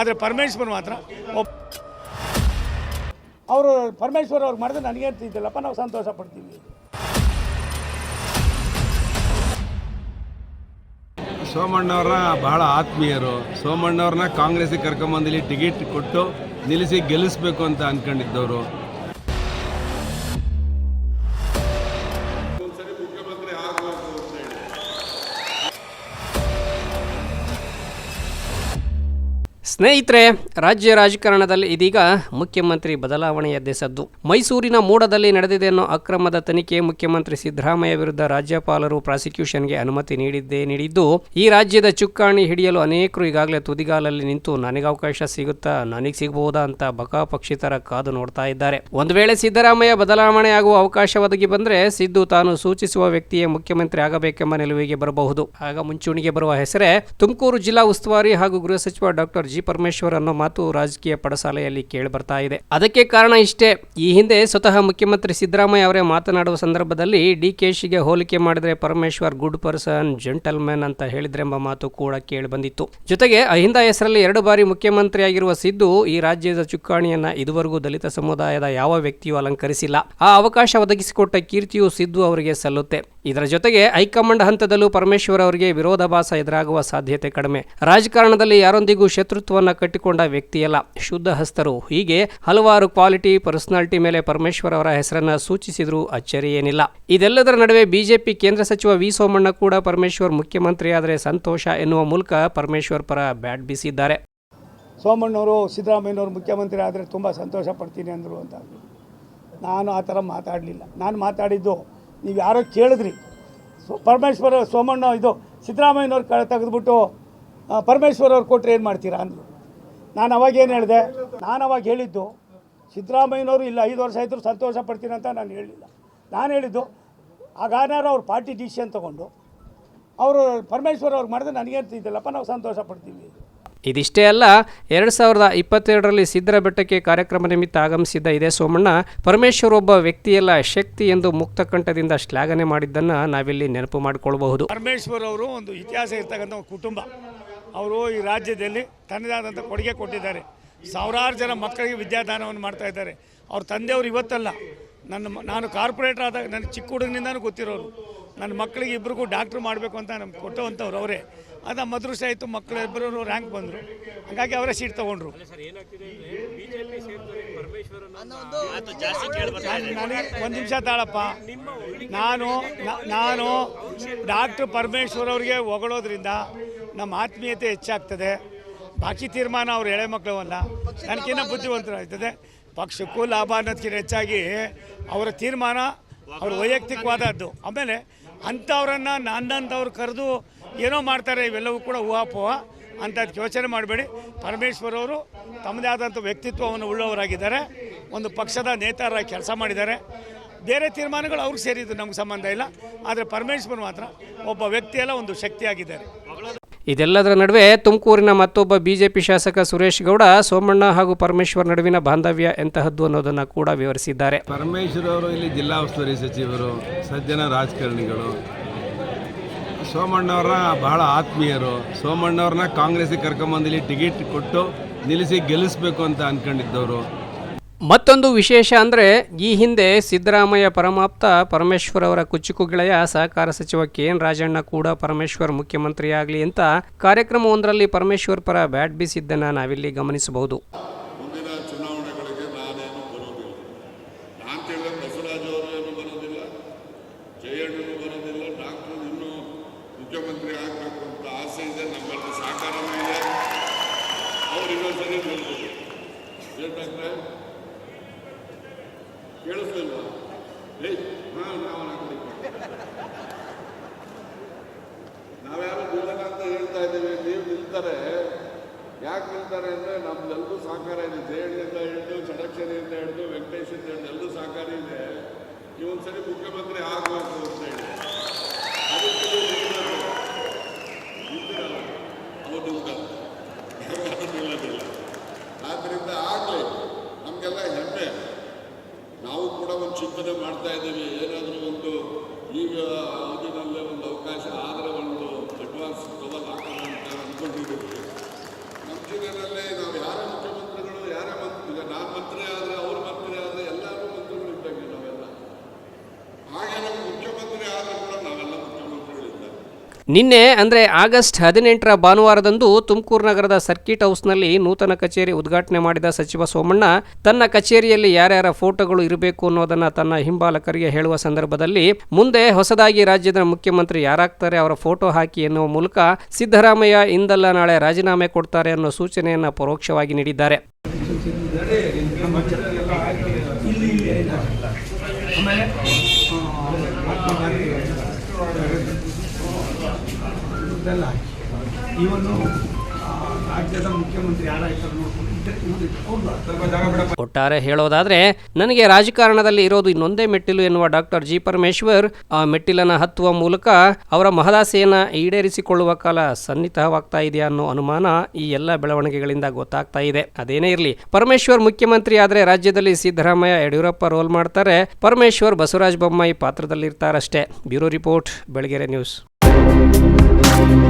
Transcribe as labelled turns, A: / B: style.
A: ಆದರೆ ಪರಮೇಶ್ವರ್ ಮಾತ್ರ ಒಪ್ ಅವರು ಪರಮೇಶ್ವರ್ ಅವ್ರು ಮಾಡಿದ್ರೆ ನನಗೆ ಇದ್ದಿಲ್ಲಪ್ಪ ನಾವು ಸಂತೋಷ ಪಡ್ತೀವಿ.
B: ಸೋಮಣ್ಣವ್ರ ಬಹಳ ಆತ್ಮೀಯರು. ಸೋಮಣ್ಣವ್ರನ್ನ ಕಾಂಗ್ರೆಸ್ಸಿಗೆ ಕರ್ಕೊಂಬಂದಿಲ್ಲಿ ಟಿಕೆಟ್ ಕೊಟ್ಟು ನಿಲ್ಲಿಸಿ ಗೆಲ್ಲಿಸ್ಬೇಕು ಅಂತ ಅನ್ಕೊಂಡಿದ್ದವರು.
C: ಸ್ನೇಹಿತರೆ, ರಾಜ್ಯ ರಾಜಕಾರಣದಲ್ಲಿ ಇದೀಗ ಮುಖ್ಯಮಂತ್ರಿ ಬದಲಾವಣೆಯದ್ದೇ ಸದ್ದು ಮೈಸೂರಿನ ಮೂಡದಲ್ಲಿ ನಡೆದಿದೆ ಅನ್ನೋ ಅಕ್ರಮದ ತನಿಖೆ ಮುಖ್ಯಮಂತ್ರಿ ಸಿದ್ದರಾಮಯ್ಯ ವಿರುದ್ಧ ರಾಜ್ಯಪಾಲರು ಪ್ರಾಸಿಕ್ಯೂಷನ್ಗೆ ಅನುಮತಿ ನೀಡಿದ್ದೇ ನೀಡಿದ್ದು, ಈ ರಾಜ್ಯದ ಚುಕ್ಕಾಣಿ ಹಿಡಿಯಲು ಅನೇಕರು ಈಗಾಗಲೇ ತುದಿಗಾಲಲ್ಲಿ ನಿಂತು ನನಗೆ ಅವಕಾಶ ಸಿಗುತ್ತಾ ನನಗೆ ಸಿಗಬಹುದಾ ಅಂತ ಬಕಾಪಕ್ಷಿತರ ಕಾದು ನೋಡ್ತಾ ಇದ್ದಾರೆ. ಒಂದು ವೇಳೆ ಸಿದ್ದರಾಮಯ್ಯ ಬದಲಾವಣೆ ಆಗುವ ಅವಕಾಶ ಒದಗಿ ಬಂದ್ರೆ ಸಿದ್ದು ತಾನು ಸೂಚಿಸುವ ವ್ಯಕ್ತಿಯೇ ಮುಖ್ಯಮಂತ್ರಿ ಆಗಬೇಕೆಂಬ ನಿಲುವಿಗೆ ಬರಬಹುದು. ಆಗ ಮುಂಚೂಣಿಗೆ ಬರುವ ಹೆಸರೇ ತುಮಕೂರು ಜಿಲ್ಲಾ ಉಸ್ತುವಾರಿ ಹಾಗೂ ಗೃಹ ಸಚಿವ ಡಾಕ್ಟರ್ ಜಿ. ಪರಮೇಶ್ವರ್ ಅನ್ನೋ ಮಾತು ರಾಜಕೀಯ ಪಡಸಾಲೆಯಲ್ಲಿ ಕೇಳಿ ಬರ್ತಾ ಇದೆ. ಅದಕ್ಕೆ ಕಾರಣ ಇಷ್ಟೇ, ಈ ಹಿಂದೆ ಸ್ವತಃ ಮುಖ್ಯಮಂತ್ರಿ ಸಿದ್ದರಾಮಯ್ಯ ಅವರೇ ಮಾತನಾಡುವ ಸಂದರ್ಭದಲ್ಲಿ ಡಿ ಕೆ ಶಿಗೆ ಹೋಲಿಕೆ ಮಾಡಿದ್ರೆ ಪರಮೇಶ್ವರ್ ಗುಡ್ ಪರ್ಸನ್, ಜೆಂಟಲ್ಮ್ಯಾನ್ ಅಂತ ಹೇಳಿದ್ರೆಂಬ ಮಾತು ಕೂಡ ಕೇಳಿ ಬಂದಿತ್ತು. ಜೊತೆಗೆ ಅಹಿಂದ ಹೆಸರಲ್ಲಿ ಎರಡು ಬಾರಿ ಮುಖ್ಯಮಂತ್ರಿಯಾಗಿರುವ ಸಿದ್ದು ಈ ರಾಜ್ಯದ ಚುಕ್ಕಾಣಿಯನ್ನ ಇದುವರೆಗೂ ದಲಿತ ಸಮುದಾಯದ ಯಾವ ವ್ಯಕ್ತಿಯೂ ಅಲಂಕರಿಸಿಲ್ಲ. ಆ ಅವಕಾಶ ಒದಗಿಸಿಕೊಟ್ಟ ಕೀರ್ತಿಯು ಸಿದ್ದು ಅವರಿಗೆ ಸಲ್ಲುತ್ತೆ. ಇದರ ಜೊತೆಗೆ ಹೈಕಮಾಂಡ್ ಹಂತದಲ್ಲೂ ಪರಮೇಶ್ವರ್ ಅವರಿಗೆ ವಿರೋಧಾಭಾಸ ಎದುರಾಗುವ ಸಾಧ್ಯತೆ ಕಡಿಮೆ. ರಾಜಕಾರಣದಲ್ಲಿ ಯಾರೊಂದಿಗೂ ಶತ್ರುತ್ವವನ್ನು ಕಟ್ಟಿಕೊಂಡ ವ್ಯಕ್ತಿಯಲ್ಲ. ಶುದ್ಧ ಹಸ್ತರು. ಹೀಗೆ ಹಲವಾರು ಕ್ವಾಲಿಟಿ, ಪರ್ಸನಾಲಿಟಿ ಮೇಲೆ ಪರಮೇಶ್ವರ್ ಅವರ ಹೆಸರನ್ನ ಸೂಚಿಸಿದ್ರೂ ಅಚ್ಚರಿ ಏನಿಲ್ಲ. ಇದೆಲ್ಲದರ ನಡುವೆ ಬಿಜೆಪಿ ಕೇಂದ್ರ ಸಚಿವ ವಿ ಸೋಮಣ್ಣ ಕೂಡ ಪರಮೇಶ್ವರ್ ಮುಖ್ಯಮಂತ್ರಿಯಾದರೆ ಸಂತೋಷ ಎನ್ನುವ ಮೂಲಕ ಪರಮೇಶ್ವರ್ ಪರ ಬ್ಯಾಟ್ ಬೀಸಿದ್ದಾರೆ.
A: ಸೋಮಣ್ಣವರು, ಸಿದ್ದರಾಮಯ್ಯನವರು ಮುಖ್ಯಮಂತ್ರಿ ಆದರೆ ತುಂಬ ಸಂತೋಷ ಪಡ್ತೀನಿ ಅಂದರು ಅಂತ. ನಾನು ಆ ಥರ ಮಾತಾಡಲಿಲ್ಲ. ನಾನು ಮಾತಾಡಿದ್ದು ನೀವು ಯಾರೋ ಕೇಳಿದ್ರಿ. ಸೊ, ಪರಮೇಶ್ವರ ಸೋಮಣ್ಣ ಇದು ಸಿದ್ದರಾಮಯ್ಯನವ್ರು ಕ ತೆಗೆದುಬಿಟ್ಟು ಪರಮೇಶ್ವರ ಪರಮೇಶ್ವರ್ ಅವ್ರು ಕೊಟ್ಟರೆ ಏನು ಮಾಡ್ತೀರಾ ಅಂದರು ನಾನು ಅವಾಗೇನು ಹೇಳಿದೆ, ನಾನು ಅವಾಗ ಹೇಳಿದ್ದು, ಸಿದ್ದರಾಮಯ್ಯನವರು ಇಲ್ಲ, ಐದು ವರ್ಷ ಆಯಿತು ಸಂತೋಷ ಪಡ್ತೀನಿ ಅಂತ ನಾನು ಹೇಳಿಲ್ಲ. ನಾನು ಹೇಳಿದ್ದು ಆಗಾನಾರು ಅವ್ರ ಪಾರ್ಟಿ ಡಿಸಿಷನ್ ತೊಗೊಂಡು, ಅವರು ಪರಮೇಶ್ವರ ಅವ್ರಿಗೆ ಮಾಡಿದ್ರೆ ನನಗೇನು ಇದ್ದಿಲ್ಲಪ್ಪ ನಾವು ಸಂತೋಷ ಪಡ್ತೀವಿ.
C: ಇದಿಷ್ಟೇ ಅಲ್ಲ, ಎರಡು ಸಾವಿರದ ಇಪ್ಪತ್ತೆರಡರಲ್ಲಿ ಸಿದ್ದರ ಬೆಟ್ಟಕ್ಕೆ ಕಾರ್ಯಕ್ರಮ ನಿಮಿತ್ತ ಆಗಮಿಸಿದ್ದ ಇದೇ ಸೋಮಣ್ಣ, ಪರಮೇಶ್ವರ್ ಒಬ್ಬ ವ್ಯಕ್ತಿಯಲ್ಲ ಶಕ್ತಿ ಎಂದು ಮುಕ್ತ ಕಂಠದಿಂದ ಶ್ಲಾಘನೆ ಮಾಡಿದ್ದನ್ನು ನಾವಿಲ್ಲಿ ನೆನಪು ಮಾಡಿಕೊಳ್ಳಬಹುದು
A: ಪರಮೇಶ್ವರ್ ಅವರು ಒಂದು ಇತಿಹಾಸ ಇರ್ತಕ್ಕಂಥ ಕುಟುಂಬ. ಅವರು ಈ ರಾಜ್ಯದಲ್ಲಿ ತನ್ನದಾದಂಥ ಕೊಡುಗೆ ಕೊಟ್ಟಿದ್ದಾರೆ. ಸಾವಿರಾರು ಜನ ಮಕ್ಕಳಿಗೆ ವಿದ್ಯಾದಾನವನ್ನು ಮಾಡ್ತಾ ಇದ್ದಾರೆ. ಅವ್ರ ತಂದೆಯವರು ಇವತ್ತಲ್ಲ, ನನ್ನ ನಾನು ಕಾರ್ಪೊರೇಟರ್ ಆದಾಗ, ನನ್ನ ಚಿಕ್ಕ ಹುಡುಗನಿಂದನೂ ಗೊತ್ತಿರೋರು. ನನ್ನ ಮಕ್ಕಳಿಗೆ ಇಬ್ಬರಿಗೂ ಡಾಕ್ಟ್ರು ಮಾಡಬೇಕು ಅಂತ ನಮ್ಗೆ ಕೊಟ್ಟವಂಥವ್ರು ಅವರೇ. ಅದು ಅದೃಷ್ಟ ಆಯಿತು ಮಕ್ಕಳು ಇಬ್ಬರು ರ್ಯಾಂಕ್ ಬಂದರು. ಹಾಗಾಗಿ ಅವರೇ ಸೀಟ್ ತೊಗೊಂಡ್ರು. ನನಗೆ ಒಂದು ನಿಮಿಷ ತಾಳಪ್ಪ. ನಾನು ನಾನು ಡಾಕ್ಟ್ರ್ ಪರಮೇಶ್ವರ್ ಅವ್ರಿಗೆ ಹೊಗಳೋದ್ರಿಂದ ನಮ್ಮ ಆತ್ಮೀಯತೆ ಹೆಚ್ಚಾಗ್ತದೆ. ಬಾಕಿ ತೀರ್ಮಾನ ಅವ್ರ ಎಳೆ ಮಕ್ಕಳು ಅಲ್ಲ ನನಗಿನ್ನ ಬುದ್ಧಿವಂತರಾಗ್ತದೆ. ಪಕ್ಷಕ್ಕೂ ಲಾಭ ಅನ್ನೋದಕ್ಕಿಂತ ಹೆಚ್ಚಾಗಿ ಅವರ ತೀರ್ಮಾನ ಅವ್ರ ವೈಯಕ್ತಿಕವಾದದ್ದು. ಆಮೇಲೆ ಅಂಥವ್ರನ್ನು ನನ್ನಂಥವ್ರು ಕರೆದು ಏನೋ ಮಾಡ್ತಾರೆ, ಇವೆಲ್ಲವೂ ಕೂಡ ಊಹಾಪೋಹ. ಅಂಥದ್ದು ಯೋಚನೆ ಮಾಡಬೇಡಿ. ಪರಮೇಶ್ವರ್ ಅವರು ತಮ್ಮದೇ ಆದಂಥ ವ್ಯಕ್ತಿತ್ವವನ್ನು ಉಳ್ಳವರಾಗಿದ್ದಾರೆ. ಒಂದು ಪಕ್ಷದ ನೇತಾರರಾಗಿ ಕೆಲಸ ಮಾಡಿದ್ದಾರೆ. ಬೇರೆ ತೀರ್ಮಾನಗಳು ಅವ್ರಿಗೆ ಸೇರಿದ್ದು ನಮ್ಗೆ ಸಂಬಂಧ ಇಲ್ಲ. ಆದರೆ ಪರಮೇಶ್ವರ್ ಮಾತ್ರ ಒಬ್ಬ ವ್ಯಕ್ತಿಯಲ್ಲ ಒಂದು ಶಕ್ತಿಯಾಗಿದ್ದಾರೆ.
C: ಇದೆಲ್ಲದರ ನಡುವೆ ತುಮಕೂರಿನ ಮತ್ತೊಬ್ಬ ಬಿಜೆಪಿ ಶಾಸಕ ಸುರೇಶ್ ಗೌಡ, ಸೋಮಣ್ಣ ಹಾಗೂ ಪರಮೇಶ್ವರ್ ನಡುವಿನ ಬಾಂಧವ್ಯ ಎಂತಹದ್ದು ಅನ್ನೋದನ್ನು ಕೂಡ ವಿವರಿಸಿದ್ದಾರೆ.
B: ಪರಮೇಶ್ವರ್ ಅವರು ಇಲ್ಲಿ ಜಿಲ್ಲಾ ಉಸ್ತುವಾರಿ ಸಚಿವರು, ಸಜ್ಜನ ರಾಜಕಾರಣಿಗಳು ಸೋಮಣ್ಣವರ ಬಹಳ ಆತ್ಮೀಯರು ಸೋಮಣ್ಣವ್ರನ್ನ ಕಾಂಗ್ರೆಸ್ಗೆ ಕರ್ಕೊಂಬಂದಿಲ್ಲಿ ಟಿಕೆಟ್ ಕೊಟ್ಟು ನಿಲ್ಲಿಸಿ ಗೆಲ್ಲಿಸ್ಬೇಕು ಅಂತ ಅನ್ಕೊಂಡಿದ್ದವರು.
C: ಮತ್ತೊಂದು ವಿಶೇಷ ಅಂದರೆ ಈ ಹಿಂದೆ ಸಿದ್ದರಾಮಯ್ಯ ಪರಮಾಪ್ತ ಪರಮೇಶ್ವರ್ ಅವರ ಕುಚ್ಚುಕು ಗೆಳೆಯ ಸಹಕಾರ ಸಚಿವ ಕೆ ಎನ್ ರಾಜಣ್ಣ ಕೂಡ ಪರಮೇಶ್ವರ್ ಮುಖ್ಯಮಂತ್ರಿಯಾಗಲಿ ಅಂತ ಕಾರ್ಯಕ್ರಮವೊಂದರಲ್ಲಿ ಪರಮೇಶ್ವರ್ ಪರ ಬ್ಯಾಟ್ ಬೀಸಿದ್ದನ್ನು ನಾವಿಲ್ಲಿ ಗಮನಿಸಬಹುದು.
D: ಮುಂದಿನ ಕೇಳಿಸ್ಲಿಲ್ವಾ ಏಯ್ ಹಾಂ ನಾವು ನಾವ್ಯಾರು ನಿಲ್ಲಲ್ಲ ಅಂತ ಹೇಳ್ತಾ ಇದ್ದೀವಿ, ನೀವು ನಿಲ್ತಾರೆ. ಯಾಕೆ ನಿಲ್ತಾರೆ ಅಂದರೆ ನಮ್ದೆಲ್ಲರೂ ಸಹಕಾರ ಇದೆ. ಜಯಣ್ಣಿಂದ ಹಿಡಿದು ಚಡಕ್ಷರಿಯಿಂದ ಹಿಡಿದು, ವೆಂಕಟೇಶಿಂದ ಹಿಡಿದು ಎಲ್ಲರೂ ಸಹಕಾರ ಇದೆ. ಇವೊಂದ್ಸರಿ ಮುಖ್ಯಮಂತ್ರಿ ಆಗಬೇಕು ಅಂತ ಹೇಳಿ. ಯಾರು ನಿಲ್ಲೋದಿಲ್ಲ. ಆದ್ದರಿಂದ ಆಗಲಿ, ನಮಗೆಲ್ಲ ಹೆಮ್ಮೆ. ನಾವು ಕೂಡ ಒಂದು ಚಿಂತನೆ ಮಾಡ್ತಾ ಇದ್ದೀವಿ. ಏನಾದರೂ ಒಂದು ಈಗ ಅವಧಿನಲ್ಲೇ ಒಂದು ಅವಕಾಶ ಆದರೆ ಒಂದು ಅಡ್ವಾನ್ಸ್ ಕವರ್ ಹಾಕೋಣ ಅಂತ ಅಂದ್ಕೊಂಡಿದ್ದೀವಿ ನಮ್ಮ ಜಿಲ್ಲೆಯಲ್ಲೇ ನಾವು
C: ನಿನ್ನೆ, ಅಂದರೆ ಆಗಸ್ಟ್ ಹದಿನೆಂಟರ ಭಾನುವಾರದಂದು ತುಮಕೂರು ನಗರದ ಸರ್ಕಿಟ್ ಹೌಸ್ನಲ್ಲಿ ನೂತನ ಕಚೇರಿ ಉದ್ಘಾಟನೆ ಮಾಡಿದ ಸಚಿವ ಸೋಮಣ್ಣ, ತನ್ನ ಕಚೇರಿಯಲ್ಲಿ ಯಾರ್ಯಾರ ಫೋಟೋಗಳು ಇರಬೇಕು ಅನ್ನೋದನ್ನು ತನ್ನ ಹಿಂಬಾಲಕರಿಗೆ ಹೇಳುವ ಸಂದರ್ಭದಲ್ಲಿ ಮುಂದೆ ಹೊಸದಾಗಿ ರಾಜ್ಯದ ಮುಖ್ಯಮಂತ್ರಿ ಯಾರಾಗ್ತಾರೆ, ಅವರ ಫೋಟೋ ಹಾಕಿ ಎನ್ನುವ ಮೂಲಕ ಸಿದ್ದರಾಮಯ್ಯ ಇಂದಲ್ಲ ನಾಳೆ ರಾಜೀನಾಮೆ ಕೊಡ್ತಾರೆ ಅನ್ನೋ ಸೂಚನೆಯನ್ನು ಪರೋಕ್ಷವಾಗಿ ನೀಡಿದ್ದಾರೆ.
A: ಇದೆಲ್ಲ ಇವನು ರಾಜ್ಯದ ಮುಖ್ಯಮಂತ್ರಿ ಯಾರಾಯ್ತಾರೆ ನೋಡ್ಕೊಂಡು
C: ಒಟ್ಟಾರೆ ಹೇಳೋದಾದ್ರೆ, ನನಗೆ ರಾಜಕಾರಣದಲ್ಲಿ ಇರೋದು ಇನ್ನೊಂದೇ ಮೆಟ್ಟಿಲು ಎನ್ನುವ ಡಾಕ್ಟರ್ ಜಿ ಪರಮೇಶ್ವರ್, ಆ ಮೆಟ್ಟಿಲನ್ನ ಹತ್ತುವ ಮೂಲಕ ಅವರ ಮಹದಾಸೆಯನ್ನ ಈಡೇರಿಸಿಕೊಳ್ಳುವ ಕಾಲ ಸನ್ನಿಹಿತವಾಗ್ತಾ ಇದೆಯಾ ಅನ್ನೋ ಅನುಮಾನ ಈ ಎಲ್ಲ ಬೆಳವಣಿಗೆಗಳಿಂದ ಗೊತ್ತಾಗ್ತಾ ಇದೆ. ಅದೇನೇ ಇರಲಿ, ಪರಮೇಶ್ವರ್ ಮುಖ್ಯಮಂತ್ರಿ ಆದ್ರೆ ರಾಜ್ಯದಲ್ಲಿ ಸಿದ್ದರಾಮಯ್ಯ, ಯಡಿಯೂರಪ್ಪ ರೋಲ್ ಮಾಡ್ತಾರೆ. Parameshwar Basavaraj Bommai ಪಾತ್ರದಲ್ಲಿರ್ತಾರಷ್ಟೇ. Bureau report, Belagere news. Música